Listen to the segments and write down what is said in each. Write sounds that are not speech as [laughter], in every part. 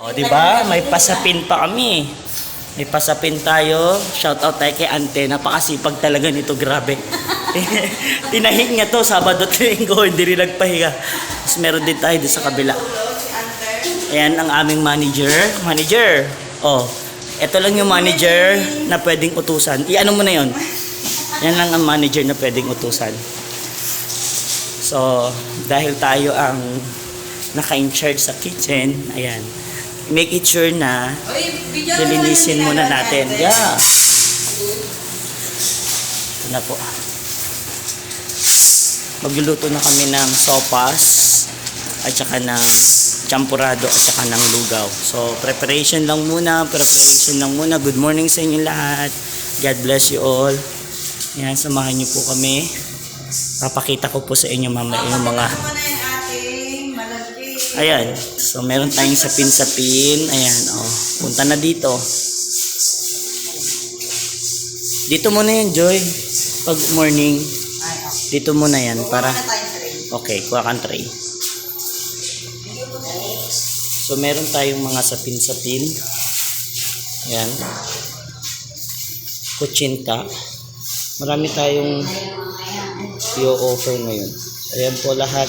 O, di ba? May pasapin pa kami. May pasapin tayo. Shout out tayo kay Ante. Napakasipag talaga nito. Grabe. [laughs] Tinahig niya to. Sabado at linggo. Hindi rin nagpahinga. Tapos meron din tayo doon sa kabila. Ayan ang aming manager. Manager. Oh, ito lang yung manager na pwedeng utusan. I-ano mo na yon. Yan lang ang manager na pwedeng utusan. So, dahil tayo ang naka-in-charge sa kitchen, ayan, make it sure na lilinisin muna natin. Yeah. Ito na po. Magluluto na kami ng sopas at saka ng champurado at saka ng lugaw. So, preparation lang muna, preparation lang muna. Good morning sa inyo lahat. God bless you all. Yan, samahan niyo po kami. Papakita ko po sa inyo mamaya yung mga Ayan. So, meron tayong sapin-sapin. Ayan, oh. Punta na dito. Dito muna yan, Joy. Pag morning, okay. dito muna yan para... Okay, kuha kang tray. So, meron tayong mga sapin-sapin. Ayan. Kutsinta. Marami tayong i-offer ngayon. Ayan po lahat.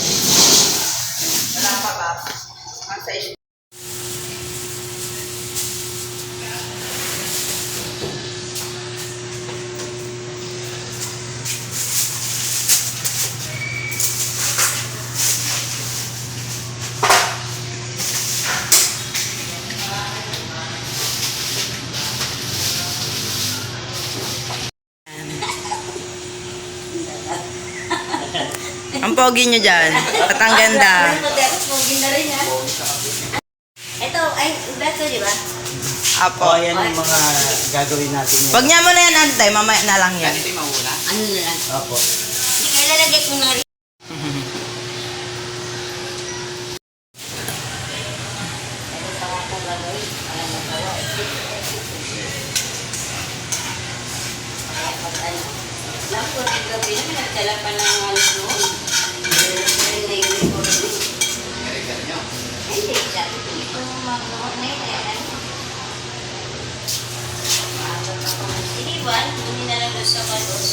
Pogi nyo dyan. At ang ganda. Ito, ay, beto, di ba? Apo, ayan yung mga gagawin natin ngayon. Wag niya mo na yan, antay. Mamaya na lang yan. Ano na lang? Apo. Sige, lalagay ko na rin. Alam ko, di gabi na, nagdala pa ng alas noon. Hindi, hindi siya. Ito, mga na yun, ayan. Maagot ako. Sige, Van, hindi na lang sa balos.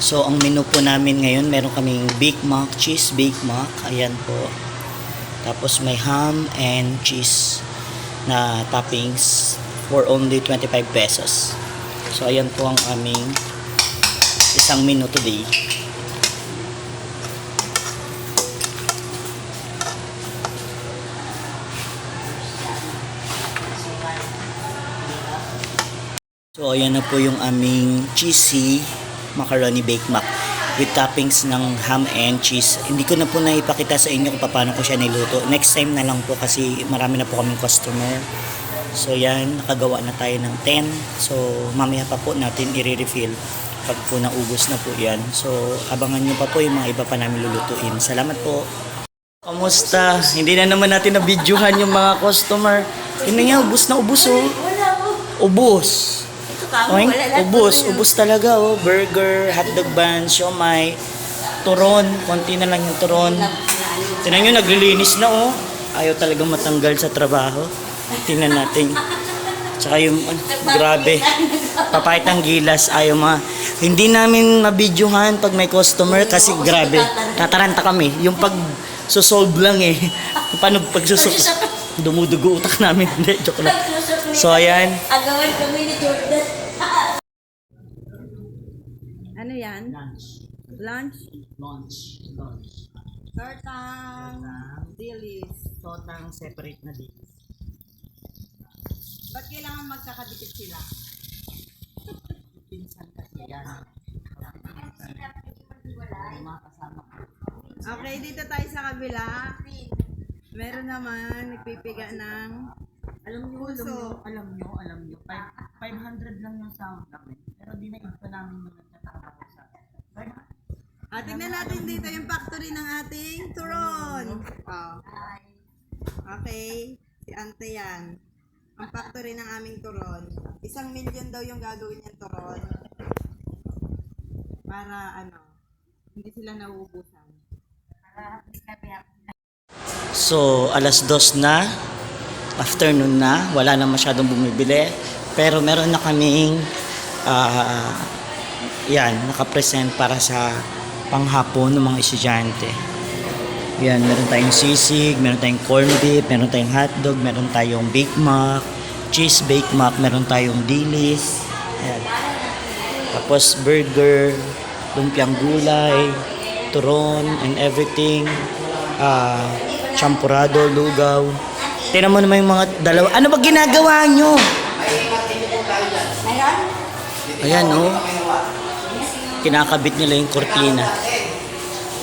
So, ang menu po namin ngayon, meron kaming Big Mac, cheese Big Mac. Ayan po. Tapos may ham and cheese na toppings for only 25 pesos. So, ayan po ang aming isang menu today. So, ayan na po yung aming cheesy macaroni baked mac with toppings ng ham and cheese. Hindi ko na po naipakita sa inyo kung paano ko siya niluto. Next time na lang po kasi marami na po kaming customer. So yan, nakagawa na tayo ng 10. So mamaya pa po natin i-refill pag po naubos na po yan. So abangan nyo pa po yung mga iba pa namin lulutuin. Salamat po. Kamusta? Hindi na naman natin na-videohan yung mga customer. Yun na nga, ubus na ubus oh. Wala ko. Ubus. Ito ka, Oink, wala lang. ubos, ubos talaga oh. Burger, hotdog bun, siomay, turon, konti na lang yung turon. Tingnan nyo, naglilinis na oh. Ayaw talaga matanggal sa trabaho. Tingnan natin. Tsaka yung, ano, grabe. Papayat ang gilas, ayaw ma. Hindi namin mabidyohan pag may customer kasi grabe. Tataranta kami. Yung pag susolve lang eh. Paano pag susolve? Dumudugo utak namin. Hindi, joke lang. So ayan, Agawan kami ni Jordan. Ano yan? lunch. Lunch? Lunch. Lunch. Tortang. Dilis. Totang separate na dito. Ba't kailangan magkakadikit sila? [laughs] Pinsan kasi yan. Mga kasama ko. Okay, dito tayo sa kabila. Meron naman, nagpipiga ng Alam nyo, alam Puso. nyo, alam nyo, alam nyo, five- 500 lang yung sound namin. Pero di na pa namin yung nagtatrabaho sa akin. Ah, tingnan natin dito yung factory ng ating turon. Oh. Okay. Si Ante yan. ang factory ng aming turon. Isang milyon daw yung gagawin niyang turon. Para ano, hindi sila nauubusan. So, alas dos na, afternoon na, wala na masyadong bumibili. Pero meron na kaming, ah, yan, nakapresent para sa panghapon ng mga estudyante. Yan, meron tayong sisig, meron tayong corned beef, meron tayong hotdog, meron tayong Big Mac, cheese Big Mac, meron tayong dilis. Ayan. Tapos burger, lumpiang gulay, turon, and everything. Ah, champurado, lugaw. Tingnan mo naman yung mga dalawa. Ano ba ginagawa nyo? Ayan, oh. Kinakabit nila yung kortina.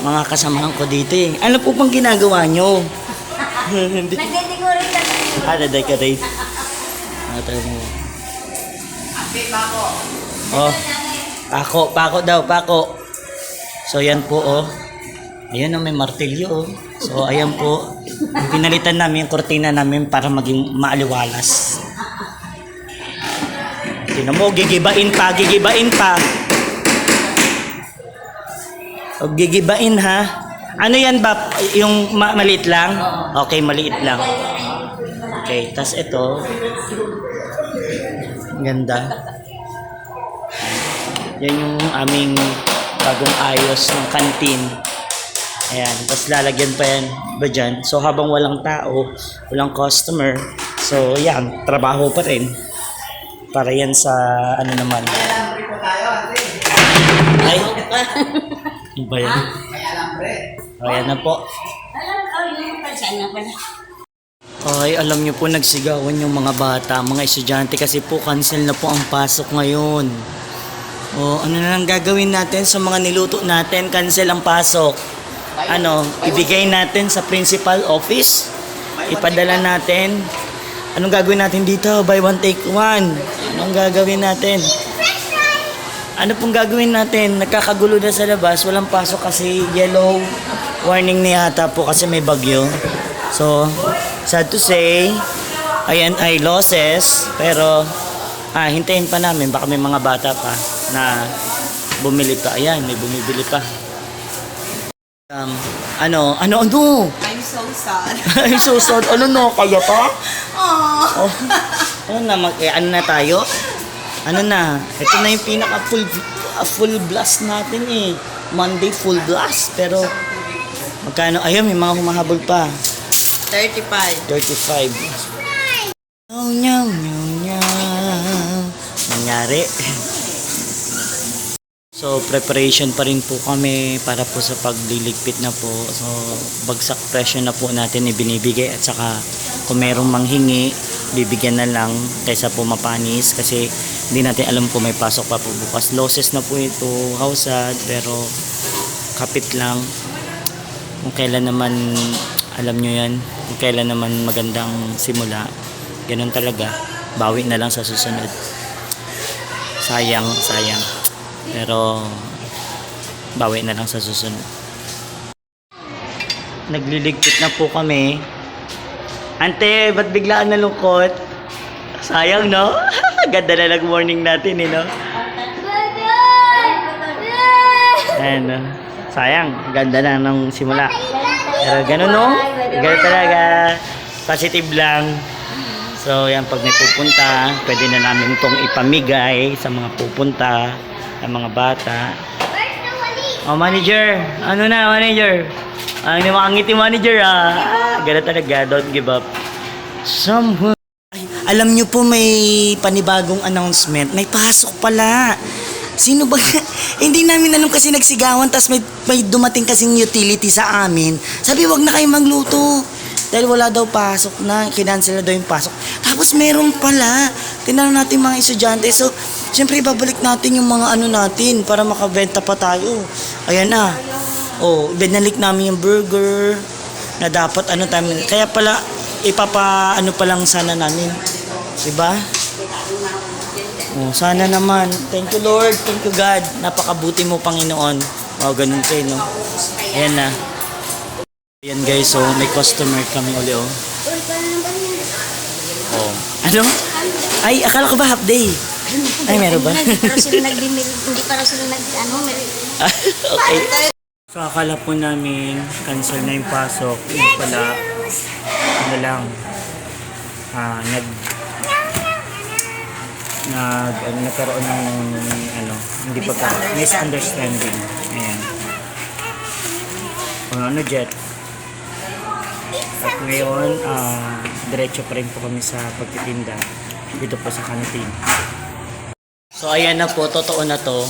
Mga kasamahan ko dito eh. Ano po bang ginagawa nyo? [laughs] Nagde-decorate ka Ah, na-decorate. Ah, tayo mo. Oh. Pako, pako daw, pako. So, yan po, oh. Ayan, oh, may martilyo, oh. So, ayan po. [laughs] Pinalitan namin yung kortina namin para maging maaliwalas. Tingnan mo, gigibain pa, gigibain pa. O, gigibain ha. Ano yan ba? Yung ma- maliit lang? Okay, maliit lang. Okay, tas ito. Ganda. Yan yung aming bagong ayos ng kantin. Ayan, tapos lalagyan pa yan ba dyan. So habang walang tao, walang customer, so yan, trabaho pa rin. Para yan sa ano naman. Ay, ano ba yan? Ayan na po. Alam ko, yung pansan na pala. Ay, alam niyo po, nagsigawan yung mga bata, mga estudyante kasi po cancel na po ang pasok ngayon. O, ano na lang gagawin natin sa mga niluto natin? Cancel ang pasok. Ano, ibigay natin sa principal office? Ipadala natin? Anong gagawin natin dito? Buy one, take one. Anong gagawin natin? Ano pong gagawin natin? Nagkakagulo na sa labas, walang pasok kasi yellow warning na yata po kasi may bagyo. So, sad to say, ayan ay losses, pero ah, hintayin pa namin, baka may mga bata pa na bumili pa. Ayan, may bumibili pa. Um, ano, ano, ano? I'm so sad. [laughs] I'm so sad. Ano no, kaya pa? Aww. Oh, ano na, mag, eh, ano na tayo? Ano na, ito na yung pinaka full, uh, full blast natin eh. Monday full blast. Pero, magkano? Ayun, may mga humahabol pa. 35. 35. Oh, nyaw, nyaw, nyaw. Nangyari. So, preparation pa rin po kami para po sa pagliligpit na po. So, bagsak presyo na po natin ibinibigay at saka kung merong manghingi, bibigyan na lang kaysa po mapanis kasi hindi natin alam kung may pasok pa po bukas. Losses na po ito, hausad, pero kapit lang. Kung kailan naman, alam nyo yan, kung kailan naman magandang simula, ganun talaga, bawi na lang sa susunod. Sayang, sayang. Pero, bawi na lang sa susunod. Nagliligpit na po kami. Ante, ba't biglaan nalungkot? Sayang, no? [laughs] Ganda na nag-morning natin, eh, no? No? Sayang, ganda na ng simula. Pero ganun, no? Ganun talaga. Positive lang. So, yan, pag may pupunta, pwede na namin itong ipamigay sa mga pupunta, sa mga bata. Oh, manager! Ano na, manager? Ang nakangiti manager, ah. Ganun talaga, don't give up. Someone... Ay, alam nyo po may panibagong announcement. May pasok pala. Sino ba? [laughs] Hindi namin alam kasi nagsigawan tapos may, may dumating kasing utility sa amin. Sabi, wag na kayo magluto. Dahil wala daw pasok na. Kinansel na daw yung pasok. Tapos meron pala. Tinanong natin mga estudyante. So, syempre babalik natin yung mga ano natin para makabenta pa tayo. Ayan na. Oh, binalik namin yung burger na dapat ano tayo. Kaya pala, ipapa ano pa lang sana namin. Diba? Oh, sana naman. Thank you Lord. Thank you God. Napakabuti mo Panginoon. Oh, ganun kayo, no? Ayan na. Ayan guys, so may customer kami uli, oh. Oh. Ano? Ay, akala ko ba half day? Ay, meron ba? Hindi pa raw sila nagbimil, hindi pa raw sila nag, ano, mer- [laughs] okay. So, akala po namin cancel na yung pasok. Yung pala, ano lang, ah, nag, nag, ano, nagkaroon ng, ano, hindi pa ka, misunderstanding. Ayan. O, ano, Jet? At ngayon, ah, diretso pa rin po kami sa pagtitinda dito po sa canteen. So, ayan na po, totoo na to.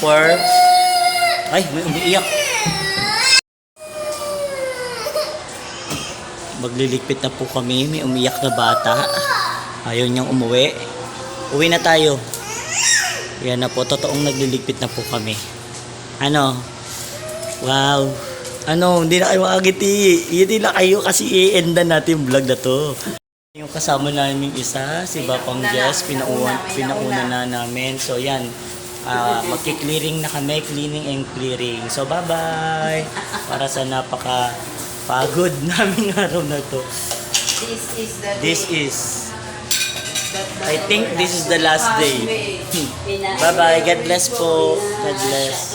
For ay, may umiiyak. Magliligpit na po kami. May umiiyak na bata. Ayaw niyang umuwi. Uwi na tayo. Yan na po. Totoong nagliligpit na po kami. Ano? Wow. Ano? Hindi na kayo makagiti. Hindi na kayo kasi i-enda natin yung vlog na to. Yung kasama namin isa, si Bapang Jess, pinauna, pinauna na namin. So yan, ah magki-clearing na kami, cleaning and clearing. So bye-bye! Para sa napaka pagod [laughs] naming araw na to. This is the This is, I think this is the last day. [laughs] Last day. Bye-bye, God bless po. God bless.